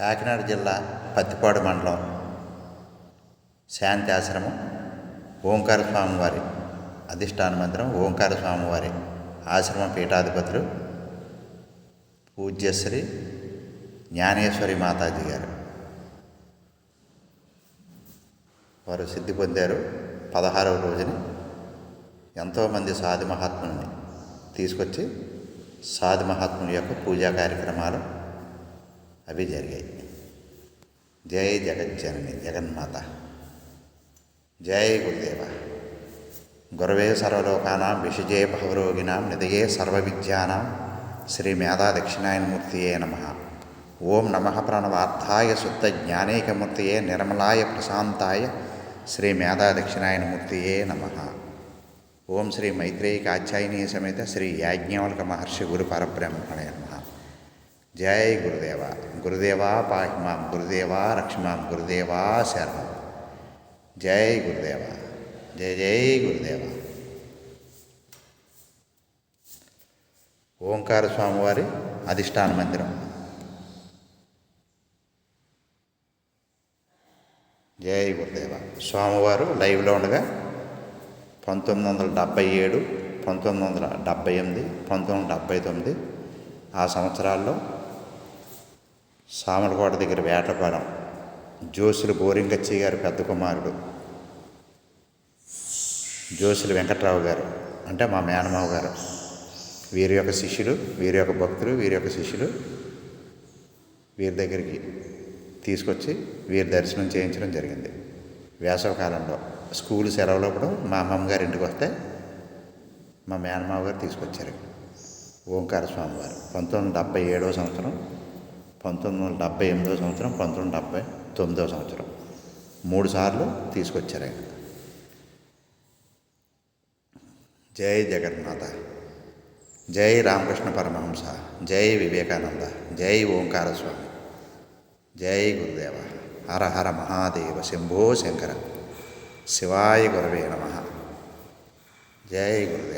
కాకినాడ జిల్లా పత్తిపాడు మండలం శాంతి ఆశ్రమం ఓంకార స్వామివారి అధిష్టాన మందిరం ఓంకార స్వామివారి ఆశ్రమ పీఠాధిపతులు పూజ్యశ్రీ జ్ఞానేశ్వరి మాతాజీ గారు. వారు సిద్ధి పొందారు పదహారవ రోజున. ఎంతోమంది సాధు మహాత్ముల్ని తీసుకొచ్చి సాధు మహాత్ముల యొక్క పూజా కార్యక్రమాలు అవి జరిగాయి. జై జగజ్జనని జగన్మాత. జై గురుదేవ. గురవే సర్వలోకానాం విషజే భవరోగిణాం నిదయే సర్వవిద్యానాం శ్రీ మేధా దక్షిణాయనమూర్తియే నమ. ఓం నమ ప్రణవార్థాయ శుద్ధ జ్ఞానైకమూర్తియే నిర్మలాయ ప్రశాంతాయ శ్రీ మేధా దక్షిణాయనమూర్తియే నమ. ఓం శ్రీ మైత్రేయి కాత్యాయని సమేత శ్రీ యాజ్ఞవల్క మహర్షి గురు పరబ్రహ్మణే నమ. జై గురుదేవ. గురుదేవా పాహి మాం గురుదేవా రక్షమాం గురుదేవా శరణం. జై గురుదేవ జై జై గురుదేవ. ఓంకార స్వామివారి అధిష్టాన మందిరం. జై గురుదేవ. స్వామివారు లైవ్లో ఉండగా పంతొమ్మిది వందల డెబ్భై ఏడు పంతొమ్మిది వందల డెబ్భై ఎనిమిది పంతొమ్మిది వందల డెబ్భై తొమ్మిది ఆ సంవత్సరాల్లో సామలకోట దగ్గర వేటపాలెం జోసులు బోరింగచ్చి గారు పెద్ద కుమారుడు. జోసులు వెంకట్రావు గారు అంటే మా మేనమావ గారు. వీరి యొక్క శిష్యులు వీరి యొక్క భక్తులు వీరి యొక్క శిష్యులు వీరి దగ్గరికి తీసుకొచ్చి వీరి దర్శనం చేయించడం జరిగింది. వేసవకాలంలో స్కూల్ సెలవులప్పుడు మా అమ్మమ్మగారి ఇంటికి వస్తే మా మేనమావ గారు తీసుకొచ్చారు. ఓంకార స్వామివారు పంతొమ్మిది వందల డెబ్భై ఏడవ సంవత్సరం పంతొమ్మిది వందల డెబ్బై ఎనిమిదో సంవత్సరం పంతొమ్మిది వందల డెబ్బై తొమ్మిదో సంవత్సరం. మూడు సార్లు తీసుకొచ్చారు ఆయన. జై జగన్నాథ జై రామకృష్ణ పరమహంస జై వివేకానంద జై ఓంకారస్వామి జై గురుదేవ హర హర మహాదేవ శంభో శంకర శివాయ గురవే నమ. జై గురుదేవ.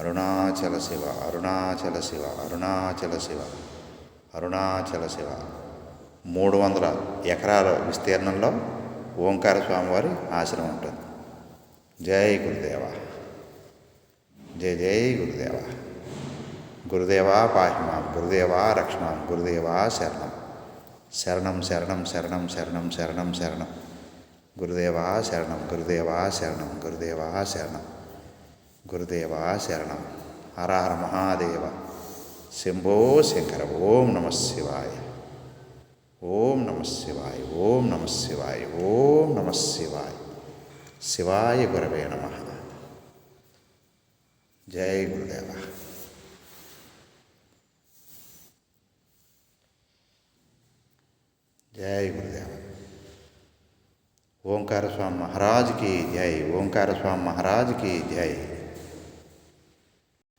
అరుణాచల శివ అరుణాచల శివ అరుణాచల శివ అరుణాచల శివ మూడు వందల ఎకరాల విస్తీర్ణంలో ఓంకార స్వామివారి ఆశ్రమం ఉంటుంది. జై గురుదేవ. జై జై గురుదేవ. గురుదేవా పాహిమాం గురుదేవా రక్షమాం గురుదేవా శరణం. శరణం శరణం శరణం శరణం శరణం శరణం. గురుదేవా శరణం గురుదేవా శరణం గురుదేవా శరణం. गुरुदेव शरण हर महादेव। शंभो शंकर, ओम नम शिवाय। ओम नम शिवाय, ओम नम शिवाय, ओम नम शिवाय। शिवाय गुरव नम। जय गुरुदेव। जय गुरुदेव। ओंकार स्वामी महाराज की जय। ओंकार स्वामी महाराज की जय।